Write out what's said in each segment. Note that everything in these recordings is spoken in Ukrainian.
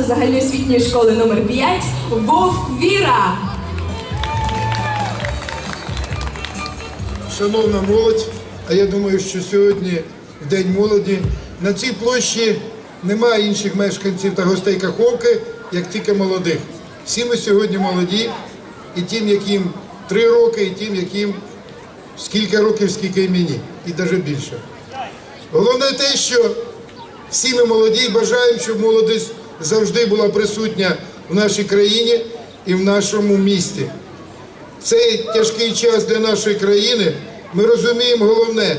класу загальноосвітньої школи номер 5 Вовк Віра. Шановна молодь, а я думаю, що сьогодні в День молоді на цій площі немає інших мешканців та гостей Каховки, як тільки молодих. Всі ми сьогодні молоді, і тим, яким три роки, і тим, яким скільки років, скільки і мені, і навіть більше. Головне те, що всі ми молоді і бажаємо, щоб молодість завжди була присутня в нашій країні і в нашому місті цей тяжкий час для нашої країни ми розуміємо головне,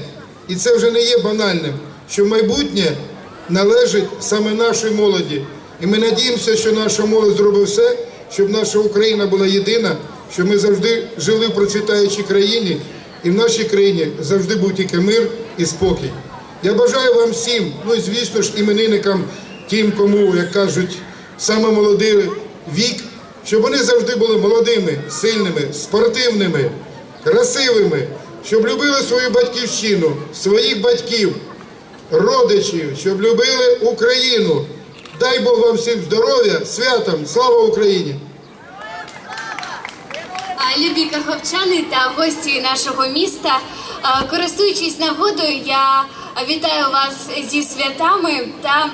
і це вже не є банальним, що майбутнє належить саме нашій молоді. І ми надіємося, що наша молодь зробить все, щоб наша Україна була єдина, щоб ми завжди жили в процвітаючій країні, і в нашій країні завжди був тільки мир і спокій. Я бажаю вам всім, ну і звісно ж іменинникам, тим, кому, як кажуть, саме молодий вік, щоб вони завжди були молодими, сильними, спортивними, красивими, щоб любили свою батьківщину, своїх батьків, родичів, щоб любили Україну. Дай Бог вам всім здоров'я, святом, слава Україні! Любі каховчани та гості нашого міста, користуючись нагодою, я вітаю вас зі святами та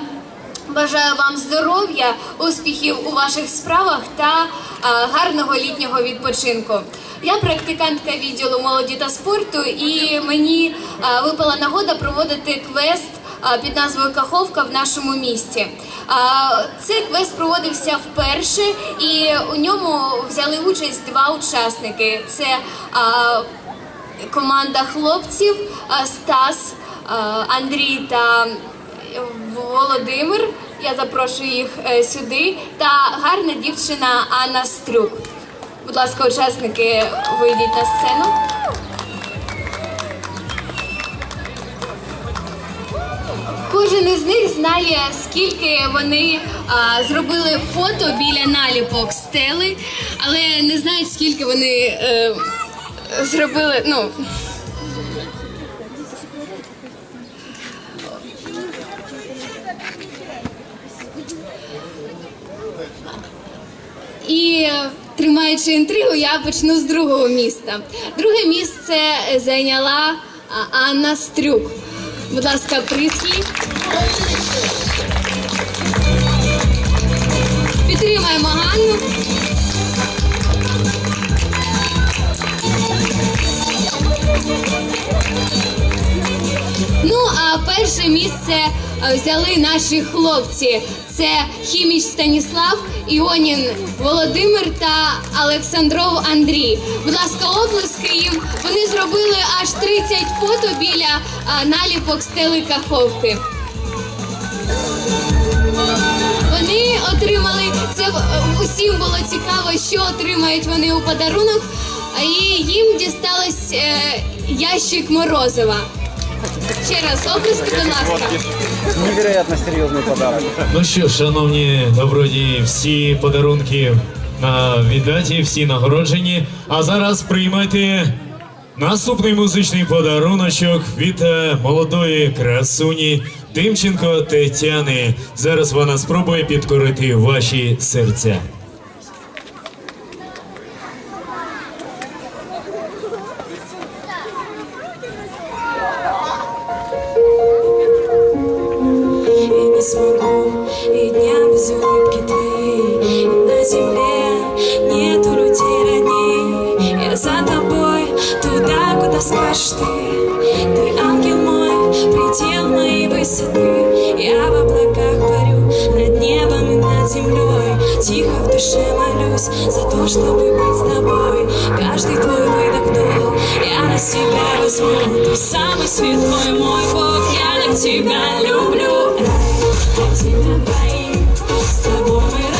бажаю вам здоров'я, успіхів у ваших справах та а, гарного літнього відпочинку. Я практикантка відділу молоді та спорту, і мені а, випала нагода проводити квест а, під назвою Каховка в нашому місті. Цей квест проводився вперше, і у ньому взяли участь два учасники: це команда хлопців Стас, Андрій та Володимир. Я запрошую їх е, сюди. Та гарна дівчина Анна Стрюк. Будь ласка, учасники, вийдіть на сцену. Кожен із них знає, скільки вони а, зробили фото біля наліпок стели, але не знають, скільки вони е, зробили. Ну, І тримаючи інтригу, я почну з другого міста. Друге місце зайняла Анна Стрюк. Будь ласка, прислі. Підтримаємо Ганну. Ну, а перше місце е, взяли наші хлопці. Це Хіміч Станіслав, Іонін Володимир та Олександров Андрій. Будь ласка, оплески їм. Вони зробили аж 30 фото біля наліпок стели Каховки. Вони отримали це е, усім було цікаво, що отримають вони у подарунок. І їм дісталось е, ящик морозива. Ще раз оплески, будь ласка. Невероятно серьезный подарок. Ну що, шановні добродії, всі подарунки на віддаті, всі нагороджені. А зараз приймайте наступний музичний подаруночок від е, молодої красуні Тимченко Тетяни. Зараз вона спробує підкорити ваші серця. Скажешь ты Ты ангел мой, предел моей высоты. Я в облаках парю над небом и над землей. Тихо в душе молюсь за то, чтобы быть с тобой. Каждый твой выдох, вдох я на себя возьму. Ты самый светлый мой Бог, я на тебя люблю. Один на двоих С тобой мы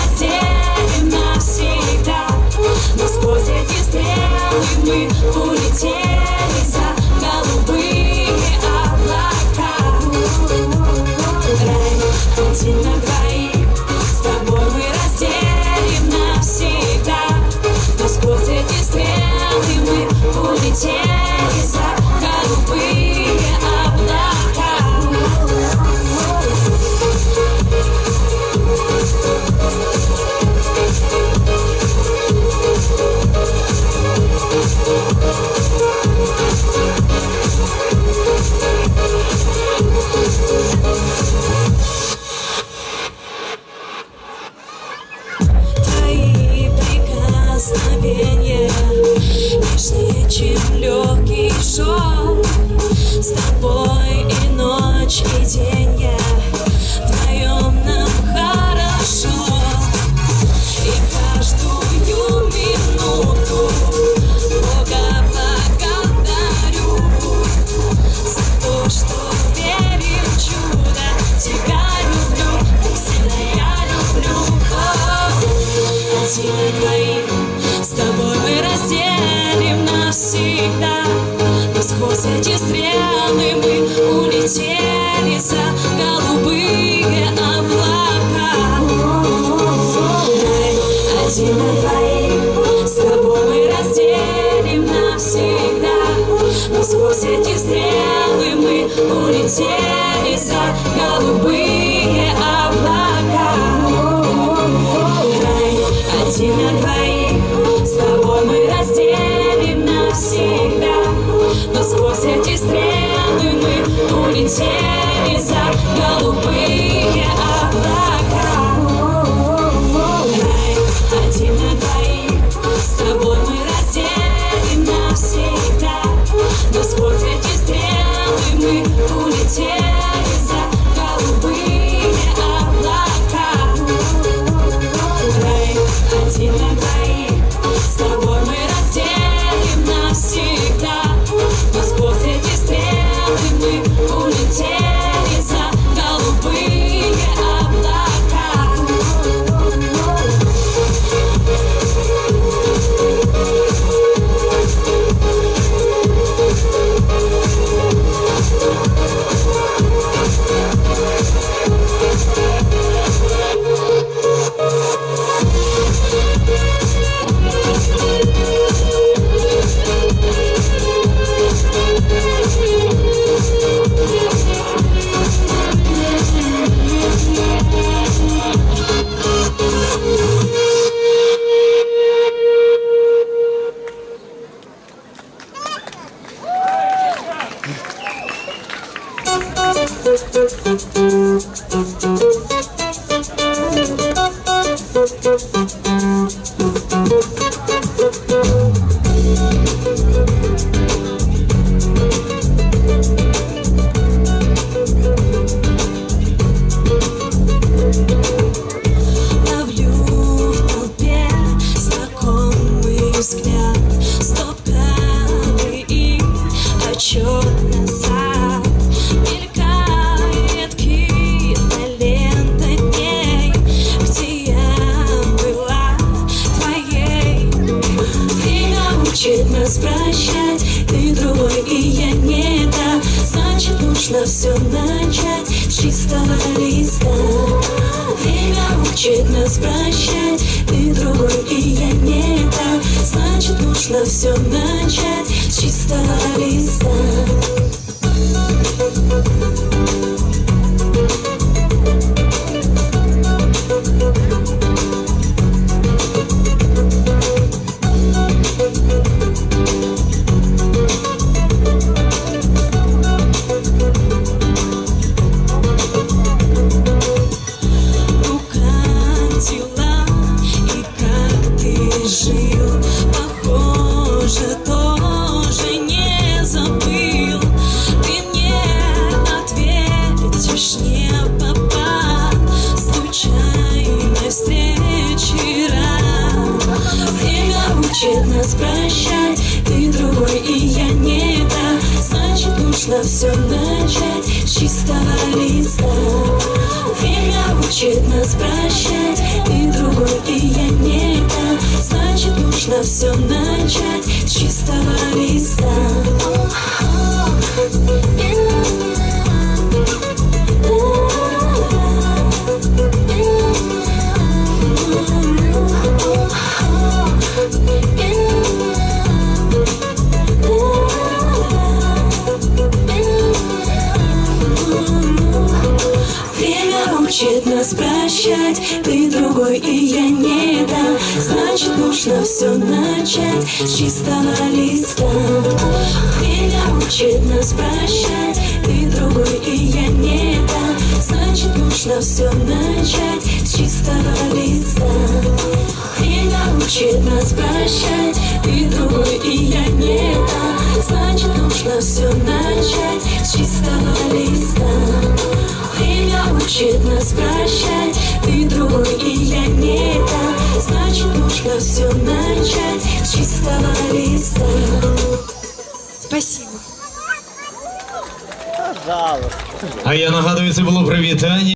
за голубые облака. Один на двоих С тобой мы разделим навсегда. Но сквозь эти стрелы мы улетели за голубые облака. Один на двоих С тобой мы разделим навсегда. Но сквозь эти стрелы мы улетели за голубые Thank you. И я не та. Значит нужно все начать с чистого листа. Время учит нас прощать Ты другой и я не та. Значит нужно все начать с чистого листа see you. Нужно все начать с чистого листа. Время учит нас прощать Ты другой и я не та Значит нужно все начать с чистого листа нужно все начать с чистого листа. Время учит нас прощать, ты другой, и я не та. Значит, нужно все начать с чистого листа. Время учит нас прощать, ты другой, и я не та. Значит, нужно все начать с чистого листа. Время учит нас прощать, ты другой, и Нужно все начать с чистого листа Спасибо Пожалуйста. А я нагадую, це було привітання.